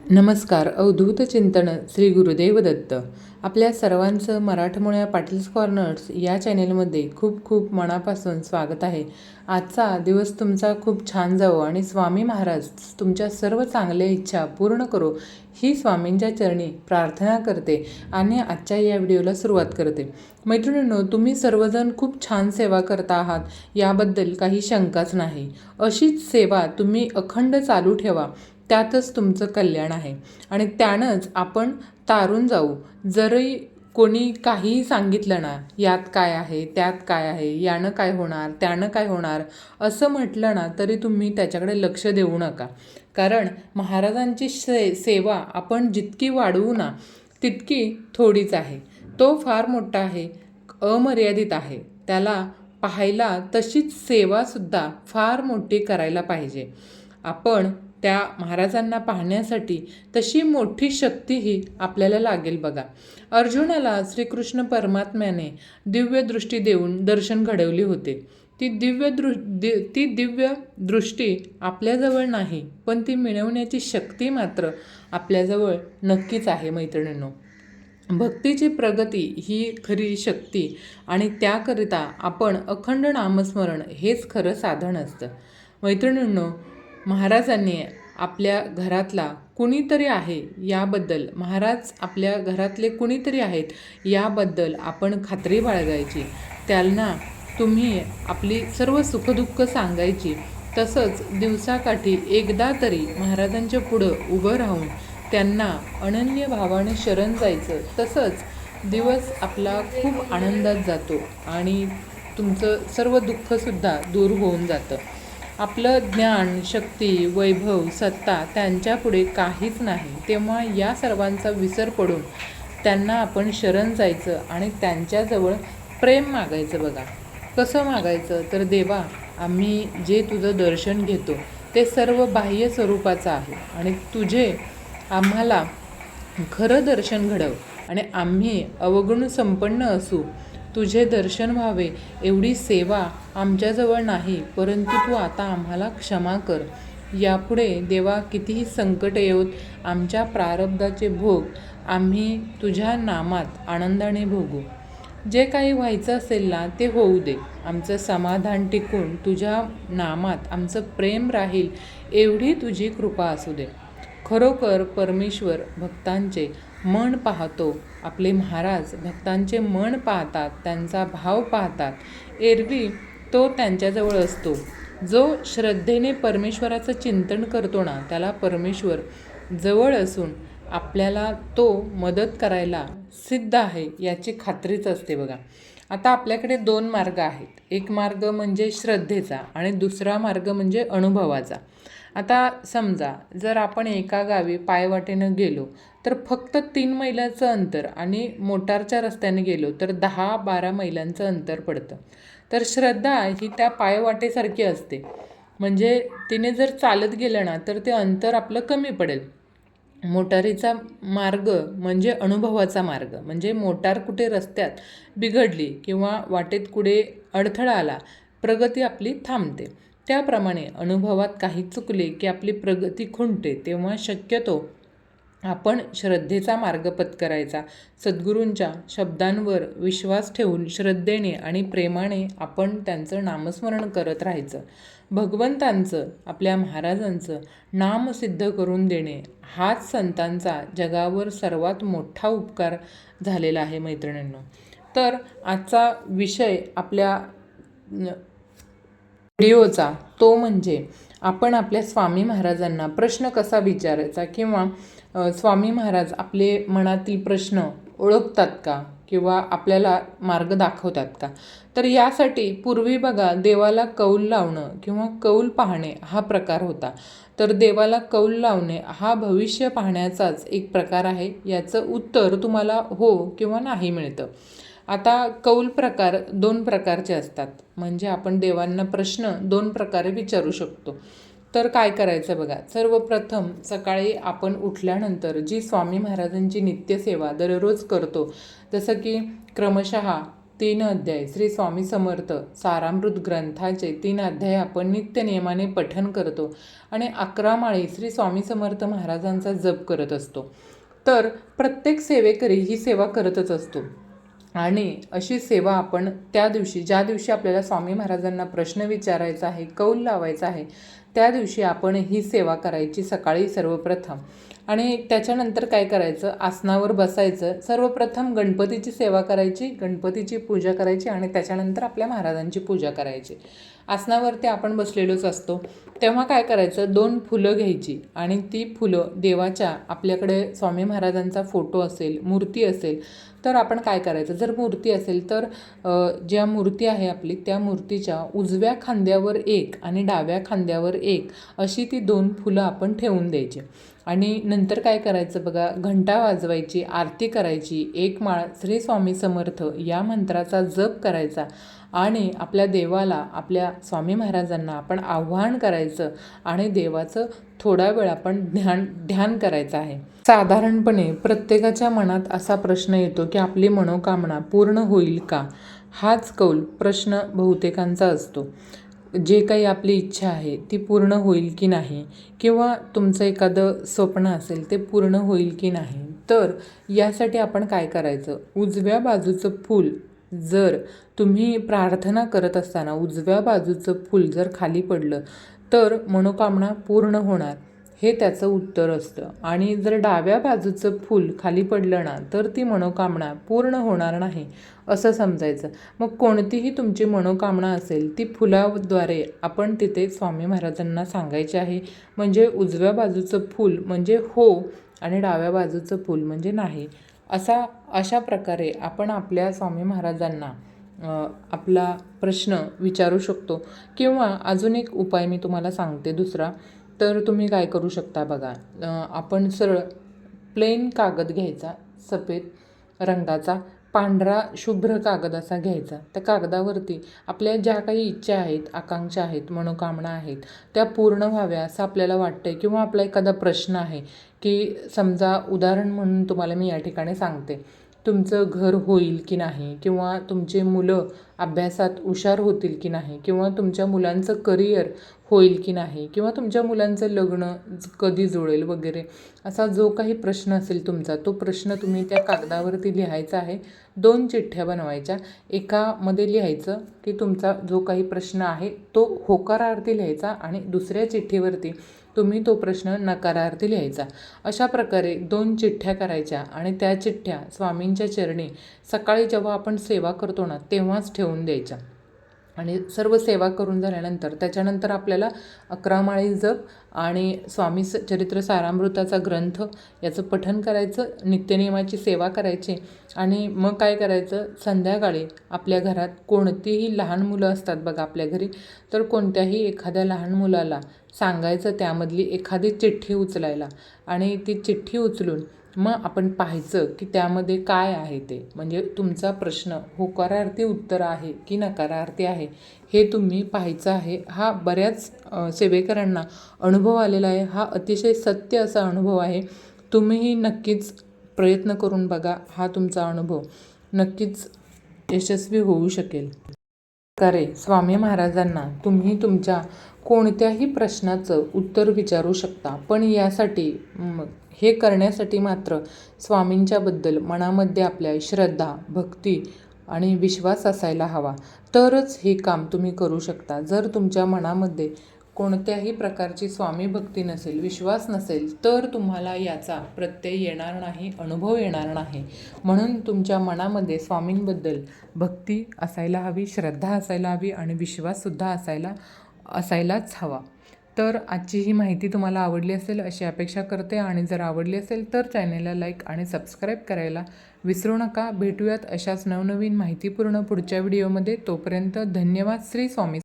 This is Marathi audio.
नमस्कार अवधूत चिंतन श्री गुरुदेव दत्त. आपल्या सर्वांचं मराठमोळ्या पाटील्स कॉर्नर्स या चॅनेलमध्ये खूप खूप मनापासून स्वागत आहे. आजचा दिवस तुमचा खूप छान जावो आणि स्वामी महाराज तुमच्या सर्व चांगल्या इच्छा पूर्ण करो ही स्वामींच्या चरणी प्रार्थना करते आणि आजच्या या व्हिडिओला सुरुवात करते. मैत्रिणींनो तुम्ही सर्वजण खूप छान सेवा करता आहात याबद्दल काही शंकाच नाही. अशीच सेवा तुम्ही अखंड चालू ठेवा. त्यातच तुमचं कल्याण आहे. आणि त्यानंच आपण तारून जाऊ. जरी कोणी काहीही सांगितलं ना यात काय आहे त्यात काय आहे यानं काय होणार त्यानं काय होणार असं म्हटलं ना तरी तुम्ही त्याच्याकडे लक्ष देऊ नका. कारण महाराजांची से सेवा आपण जितकी वाढवू ना तितकी थोडीच आहे. तो फार मोठा आहे अमर्यादित आहे. त्याला पाहायला तशीच सेवासुद्धा फार मोठी करायला पाहिजे. आपण त्या महाराजांना पाहण्यासाठी तशी मोठी शक्तीही आपल्याला लागेल बघा. अर्जुनाला श्रीकृष्ण परमात्म्याने दिव्यदृष्टी देऊन दर्शन घडवली होते. ती दिव्य दृ दि ती दिव्य दृष्टी आपल्याजवळ नाही पण ती मिळवण्याची शक्ती मात्र आपल्याजवळ नक्कीच आहे मैत्रिणींनो. भक्तीची प्रगती ही खरी शक्ती आणि त्याकरिता आपण अखंड नामस्मरण हेच खरं साधन असतं. मैत्रिणींनो महाराजांनी आपल्या घरातला कुणीतरी आहे याबद्दल महाराज आपल्या घरातले कुणीतरी आहेत याबद्दल आपण खात्री बाळगायची. त्यांना तुम्ही आपली सर्व सुखदुःख सांगायची. तसंच दिवसाकाठी एकदा तरी महाराजांच्या पुढं उभं राहून त्यांना अनन्य भावाने शरण जायचं. तसंच दिवस आपला खूप आनंदात जातो आणि तुमचं सर्व दुःखसुद्धा दूर होऊन जातं. आपलं ज्ञान शक्ती वैभव सत्ता त्यांच्यापुढे काहीच नाही. तेव्हा या सर्वांचा विसर पडून त्यांना आपण शरण जायचं आणि त्यांच्याजवळ प्रेम मागायचं बघा. कसं मागायचं? तर देवा आम्ही जे तुझं दर्शन घेतो ते सर्व बाह्य स्वरूपाचं आहे आणि तुझे आम्हाला खरं दर्शन घडव आणि आम्ही अवगुण संपन्न असू तुझे दर्शन व्हावे एवढी सेवा आमच्याजवळ नाही परंतु तू आता आम्हाला क्षमा कर. यापुढे देवा कितीही संकट येऊत आमच्या प्रारब्धाचे भोग आम्ही तुझ्या नामात आनंदाने भोगू. जे काही व्हायचं असेल ना ते होऊ दे. आमचं समाधान टिकून तुझ्या नामात आमचं प्रेम राहील एवढी तुझी कृपा असू दे. खरोखर परमेश्वर भक्तांचे मन पाहतो. आपले महाराज भक्तांचे मन पाहतात त्यांचा भाव पाहतात. एरवी तो त्यांच्याजवळ असतो. जो श्रद्धेने परमेश्वराचं चिंतन करतो ना त्याला परमेश्वर जवळ असून आपल्याला तो मदत करायला सिद्ध आहे याची खात्रीच असते बघा. आता आपल्याकडे दोन मार्ग आहेत. एक मार्ग म्हणजे श्रद्धेचा आणि दुसरा मार्ग म्हणजे अनुभवाचा. आता समजा जर आपण एका गावी पायवाटेनं गेलो तर फक्त तीन मैलाचं अंतर आणि मोटारच्या रस्त्याने गेलो तर दहा बारा मैलांचं अंतर पडतं. तर श्रद्धा ही त्या पायवाटेसारखी असते. म्हणजे तिने जर चालत गेलं ना तर ते अंतर आपलं कमी पडेल. मोटारीचा मार्ग म्हणजे अनुभवाचा मार्ग. म्हणजे मोटार कुठे रस्त्यात बिघडली किंवा वाटेत कुठे अडथळा आला प्रगती आपली थांबते. त्याप्रमाणे अनुभवात काही चुकले की आपली प्रगती खुंटते तेव्हा शक्यतो आपण श्रद्धेचा मार्ग पत्करायचा. सद्गुरूंच्या शब्दांवर विश्वास ठेवून श्रद्धेने आणि प्रेमाने आपण त्यांचं नामस्मरण करत राहायचं. भगवंतांचं आपल्या महाराजांचं नाम सिद्ध करून देणे हाच संतांचा जगावर सर्वात मोठा उपकार झालेला आहे मैत्रिणींनो. तर आजचा विषय आपल्या व्हिडिओचा तो म्हणजे आपण आपल्या स्वामी महाराजांना प्रश्न कसा विचारायचा किंवा स्वामी महाराज आपले मनातील प्रश्न ओळखतात का? किंवा आपल्याला मार्ग दाखवतात का? तर यासाठी पूर्वी बघा देवाला कौल लावणं किंवा कौल पाहणे हा प्रकार होता. तर देवाला कौल लावणे हा भविष्य पाहण्याचाच एक प्रकार आहे. याचं उत्तर तुम्हाला हो किंवा नाही मिळतं. आता कौल प्रकार दोन प्रकारचे असतात. म्हणजे आपण देवांना प्रश्न दोन प्रकारे विचारू शकतो. तर काय करायचं बघा? सर्वप्रथम सकाळी आपण उठल्यानंतर जी स्वामी महाराजांची नित्यसेवा दररोज करतो जसं की क्रमशः तीन अध्याय श्री स्वामी समर्थ सारामृत ग्रंथाचे तीन अध्याय आपण नित्य नियमाने पठन करतो आणि अकरा माळी श्री स्वामी समर्थ महाराजांचा जप करत असतो. तर प्रत्येक सेवेकरी ही सेवा करतच असतो. आणि अशी सेवा आपण त्या दिवशी ज्या दिवशी आपल्याला स्वामी महाराजांना प्रश्न विचारायचा आहे कौल लावायचा आहे त्या दिवशी आपण ही सेवा करायची सकाळी सर्वप्रथम. आणि त्याच्यानंतर काय करायचं? आसनावर बसायचं. सर्वप्रथम गणपतीची सेवा करायची गणपतीची पूजा करायची आणि त्याच्यानंतर आपल्या महाराजांची पूजा करायची. आसनावरती आपण बसलेलोच असतो. तेव्हा काय करायचं? दोन फुलं घ्यायची आणि ती फुलं देवाच्या आपल्याकडे स्वामी महाराजांचा फोटो असेल मूर्ती असेल तर आपण काय करायचं? जर मूर्ती असेल तर ज्या मूर्ती आहे आपली त्या मूर्तीच्या उजव्या खांद्यावर एक आणि डाव्या खांद्यावर एक अशी ती दोन फुलं आपण ठेवून द्यायची. आणि नंतर काय करायचं बघा? घंटा वाजवायची आरती करायची एक माळ श्री स्वामी समर्थ या मंत्राचा जप करायचा आणि आपल्या देवाला आपल्या स्वामी महाराजांना आपण आव्हान करायचं आणि देवाचं थोडा वेळ आपण ध्यान ध्यान करायचं आहे. साधारणपणे प्रत्येकाच्या मनात असा प्रश्न येतो की आपली मनोकामना पूर्ण होईल का? हाच कौल प्रश्न बहुतेकांचा असतो. जे काही आपली इच्छा आहे ती पूर्ण होईल की नाही? किंवा तुमचं एखादं स्वप्न असेल ते पूर्ण होईल की नाही? तर यासाठी आपण काय करायचं? उजव्या बाजूचं फूल जर तुम्ही प्रार्थना करत असताना उजव्या बाजूचं फूल जर खाली पडलं तर मनोकामना पूर्ण होणार. हे त्याचं उत्तर असतं. आणि जर डाव्या बाजूचं फूल खाली पडलं ना तर ती मनोकामना पूर्ण होणार नाही असं समजायचं. मग कोणतीही तुमची मनोकामना असेल ती फुलाद्वारे आपण तिथे स्वामी महाराजांना सांगायची आहे. म्हणजे उजव्या बाजूचं फूल म्हणजे हो आणि डाव्या बाजूचं फूल म्हणजे नाही. असा अशा प्रकारे आपण आपल्या स्वामी महाराजांना आपला प्रश्न विचारू शकतो. किंवा अजून एक उपाय मी तुम्हाला सांगते दुसरा. तर तुम्ही काय करू शकता बघा आपण सरळ प्लेन कागद घ्यायचा सफेद रंगाचा पांढरा शुभ्र कागद असा घ्यायचा. त्या कागदावरती आपल्या ज्या काही इच्छा आहेत आकांक्षा आहेत मनोकामना आहेत त्या पूर्ण व्हाव्या असं आपल्याला वाटतंय किंवा आपला एखादा प्रश्न आहे की समजा उदाहरण म्हणून तुम्हाला मी या ठिकाणी सांगते. तुमचं घर होईल की नाही किंवा तुमचे मुलं अभ्यासात हुशार होतील की नाही किंवा तुमच्या मुलांचं करिअर होईल की नाही किंवा तुमच्या मुलांचं लग्न कधी जुळेल वगैरे असा जो काही प्रश्न असेल तुमचा तो प्रश्न तुम्ही त्या कागदावरती लिहायचा आहे. दोन चिठ्ठ्या बनवायच्या. एकामध्ये लिहायचं की तुमचा जो काही प्रश्न आहे तो होकारार्थी लिहायचा आणि दुसऱ्या चिठ्ठीवरती तुम्ही तो प्रश्न नकारार्थी लिहायचा. अशा प्रकारे दोन चिठ्ठ्या करायच्या आणि त्या चिठ्ठ्या स्वामींच्या चरणी सकाळी जेव्हा आपण सेवा करतो ना तेव्हाच ठेवून द्यायच्या. आणि सर्व सेवा करून झाल्यानंतर त्याच्यानंतर आपल्याला अकरा माळी जप आणि स्वामी स चरित्र सारामृताचा ग्रंथ याचं पठन करायचं नित्यनियमाची सेवा करायची आणि मग काय करायचं? संध्याकाळी आपल्या घरात कोणतीही लहान मुलं असतात बघा आपल्या घरी तर कोणत्याही एखाद्या लहान मुलाला सांगायचं त्यामधली एखादी चिठ्ठी उचलायला आणि ती चिठ्ठी उचलून मग आपण पाहायचं की त्यामध्ये काय आहे ते. म्हणजे तुमचा प्रश्न होकारार्थी उत्तर आहे की नकारार्थी आहे हे तुम्ही पाहायचं आहे. हा बऱ्याच सेवेकरांना अनुभव आलेला आहे. हा अतिशय सत्य असा अनुभव आहे. तुम्हीही नक्कीच प्रयत्न करून बघा हा तुमचा अनुभव. नक्कीच यशस्वी होऊ शकेल. प्रकारे स्वामी महाराजांना तुम्ही तुमच्या कोणत्याही प्रश्नाचं उत्तर विचारू शकता. पण यासाठी हे करण्यासाठी मात्र स्वामींच्याबद्दल मनामध्ये आपल्या श्रद्धा भक्ती आणि विश्वास असायला हवा. तरच हे काम तुम्ही करू शकता. जर तुमच्या मनामध्ये कोणत्याही प्रकारची स्वामी भक्ती नसेल विश्वास नसेल तर तुम्हाला याचा प्रत्यय येणार नाही अनुभव येणार नाही. म्हणून तुमच्या मनामध्ये स्वामींबद्दल भक्ती असायला हवी श्रद्धा असायला हवी आणि विश्वाससुद्धा असायला असायलाच हवा. तर आजची ही माहिती तुम्हाला आवडली असेल अशी अपेक्षा करते. आणि जर आवडली असेल तर चॅनेलला लाईक आणि सबस्क्राईब करायला विसरू नका. भेटूयात अशाच नवनवीन माहितीपूर्ण पुढच्या व्हिडिओमध्ये. तोपर्यंत धन्यवाद श्री स्वामी